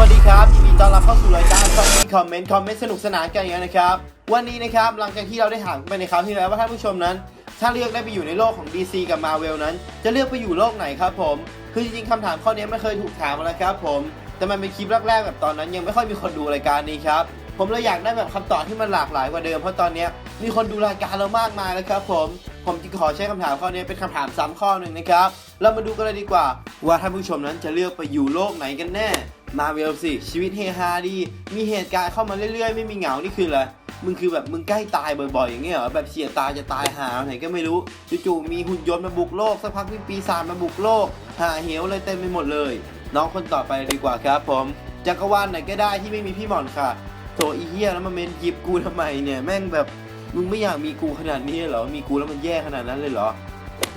วัสดีครับยินดีต้อนรับเข้าสู่รายการฟังมีคอมเมนต์คอมเมนต์สนุกสนานกันอย่างนี้นะครับ วันนี้นะครับหลังจากที่เราได้ถามไปในคราวที่แล้วว่าท่านผู้ชมนั้น ถ้าเลือกได้ไปอยู่ในโลกของ DC กับ Marvel นั้น จะเลือกไปอยู่โลกไหนครับผม คือจริงๆคำถามข้อนี้ไม่เคยถูกถามมาแล้วครับผม แต่มันเป็นคลิปแรกๆแบบตอนนั้นยังไม่ค่อยมีคนดูรายการนี้ครับผมเลยอยากได้แบบคำตอบที่มันหลากหลายกว่าเดิมเพราะตอนนี้มีคนดูรายการเรามากมายแล้วครับ ผมผมจึงขอใช้คำถามข้อนี้เป็นคำถามซ้ำข้อหนึ่งนะครับเรามาดูกันเลยดีกว่า ว่าท่านผู้ชมนั้นจะเลือกไปอยู่โลกไหนกันแน่ มาเวลสิ ชีวิตเฮฮาดี มีเหตุการณ์เข้ามาเรื่อยๆ ไม่มีเหงา นี่คืออะไร มึงคือแบบมึงใกล้ตายบ่อยๆ อย่างเงี้ยเหรอ แบบเฉียดตายจะตายหาไหนก็ไม่รู้ จู่ๆ มีหุ่นยนต์มาบุกโลก สักพักมีปีศาจมาบุกโลก หาเหวเลยเต็มไปหมดเลย น้องคนต่อไปดีกว่าครับผม จักรวาลไหนก็ได้ที่ไม่มีพี่หมอนค่ะโถอีเหี้ยแล้วมาเมนยิบกูทำไมเนี่ยแม่งแบบมึงไม่อยากมีกูขนาดนี้เหรอ มีกูแล้วมันแย่ขนาดนั้นเลยเหรอ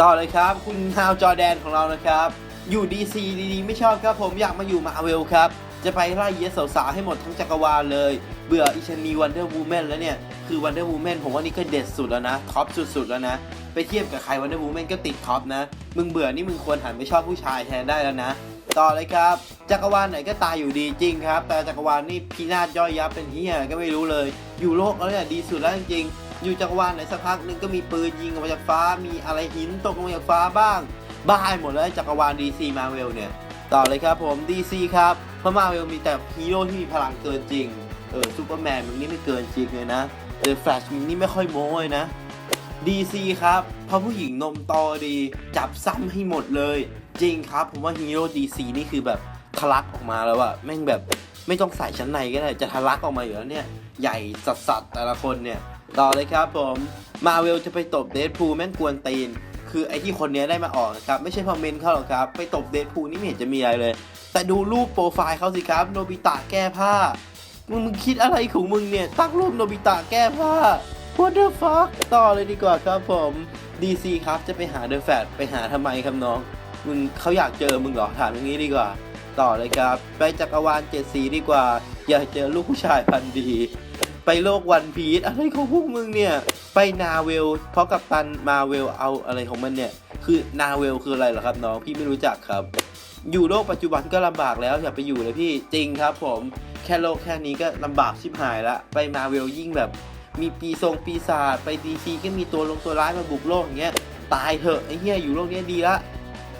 ต่อเลยครับ คุณฮาวจอแดนของเรานะครับ อยู่ DC ดีๆไม่ชอบครับผมอยากมาอยู่มาเวลครับ จะไปไล่เยสสาวๆให้หมดทั้งจักรวาลเลย เบื่ออิชนีวันเดอร์วูแมนแล้วเนี่ย คือวันเดอร์วูแมนผมว่านี่ก็เด็ดสุดแล้วนะ ท็อปสุดๆแล้วนะ ไปเทียบกับใครวันเดอร์วูแมนก็ติดท็อปนะ มึงเบื่อนี่มึงควรหันไปชอบผู้ชายแทนได้แล้วนะ ต่อเลยครับ จักรวาลไหนก็ตายอยู่ดีจริงครับ แต่จักรวาลนี่พินาศย่อยยับเป็นเฮียก็ไม่รู้เลย อยู่โลกแล้วเนี่ยดีสุดแล้วจริงๆอยู่จักรวาลไหนสักพักหนึ่งก็มีปืนยิงออกมาจากฟ้า มีอะไรหินตกลงมาจากฟ้าบ้าง บ้าหมดแล้วจักรวาล DC Marvel เนี่ย ต่อเลยครับผม DC ครับเพราะ Marvel มีแต่ฮีโร่ที่มีพลังเกินจริง เออซูเปอร์แมนมึงนี่ไม่เกินจริงเลยนะเดอะแฟลชมึงนี่ไม่ค่อยโม้เลยนะ DC ครับเพราะผู้หญิงนมโตดีจับซ้ำให้หมดเลย จริงครับ ผมว่าฮีโร่ DC นี่คือแบบทะลักออกมาแล้วอะแม่งแบบไม่ต้องใส่ชั้นในก็ได้จะทะลักออกมาอยู่แล้วเนี่ย ใหญ่สัสๆแต่ละคนเนี่ย ต่อเลยครับผมมาเวลจะไปตบเดดพูแม่งกวนตีน คือไอ้ที่คนนี้ได้มาออกครับไม่ใช่พอเมนเขาหรอกครับ ไปตบเดดพูนี่ไม่เห็นจะมีอะไรเลย แต่ดูรูปโปรไฟล์เขาสิครับ โนบิตะแก้ผ้า มึงมึงคิดอะไรของมึงเนี่ย ตั้งรูปโนบิตะแก้ผ้า What the fuck ต่อเลยดีกว่าครับผม DC ครับจะไปหาเดอะแฟดไปหาทำไมครับน้อง มึงเขาอยากเจอมึงเหรอถามอย่างนี้ดีกว่า ต่อเลยครับ ไปจักรวาลเจ็ดสีดีกว่า อยากเจอลูกผู้ชายพันดี ไปโลกวันพีชอะไรของพวกมึงเนี่ยไปนาเวลเพราะกับตันมาเวลเอาอะไรของมันเนี่ย คือนาเวลคืออะไรเหรอครับน้องพี่ไม่รู้จักครับ อยู่โลกปัจจุบันก็ลำบากแล้วอย่าไปอยู่เลยพี่จริงครับ ผมแค่โลกแค่นี้ก็ลำบากชิบหายละไปมาเวลยิ่งแบบ มีปีทรงปีศาจไปดีซีก็มีตัวลงตัวร้ายมาบุกโลกอย่างเงี้ยตายเถอะไอ้เหี้ยอยู่โลกเนี้ยดีละ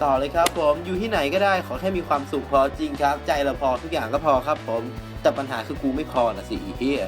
ต่อเลยครับผมอยู่ที่ไหนก็ได้ขอแค่มีความสุขพอจริงครับ ใจเราพอทุกอย่างก็พอครับผมแต่ปัญหาคือกูไม่พอนะสิไอ้เหี้ย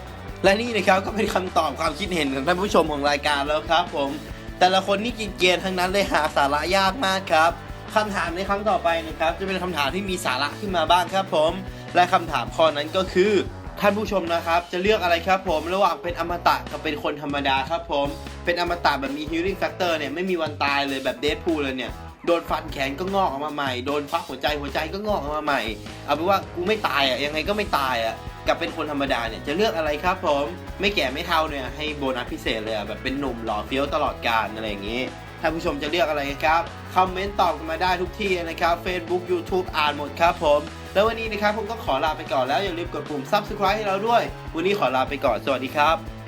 และนี่นะครับก็เป็นคำตอบความคิดเห็นของท่านผู้ชมของรายการแล้วครับผม แต่ละคนนี่กินเกียนทั้งนั้นเลยหาสาระยากมากครับคำถามในครั้งต่อไปนะครับ จะเป็นคำถามที่มีสาระขึ้นมาบ้างครับผม และคำถามข้อนั้นก็คือ ท่านผู้ชมนะครับ จะเลือกอะไรครับผมระหว่างเป็นอมตะกับเป็นคนธรรมดาครับผม เป็นอมตะแบบมี healing factor เนี่ยไม่มีวันตายเลยแบบเด p พูลเลยเนี่ยโดนฟันแขนก็งอกออกมาใหม่ โดนฟักหัวใจหัวใจก็งอกออกมาใหม่ เอาเป็นว่ากูไม่ตายอะยังไงก็ไม่ตายอะ กับเป็นคนธรรมดาเนี่ยจะเลือกอะไรครับผมไม่แก่ไม่เท่าเนี่ยให้โบนัสพิเศษเลยอะแบบเป็นหนุ่มหล่อเฟี้ยวตลอดกาลอะไรอย่างงี้ท่านผู้ชมจะเลือกอะไรครับคอมเมนต์ตอบกันมาได้ทุกที่นะครับ Facebook YouTube อ่านหมดครับผม แล้ววันนี้นะครับผมก็ขอลาไปก่อนแล้วอย่าลืมกดปุ่ม Subscribe ให้เราด้วย วันนี้ขอลาไปก่อนสวัสดีครับ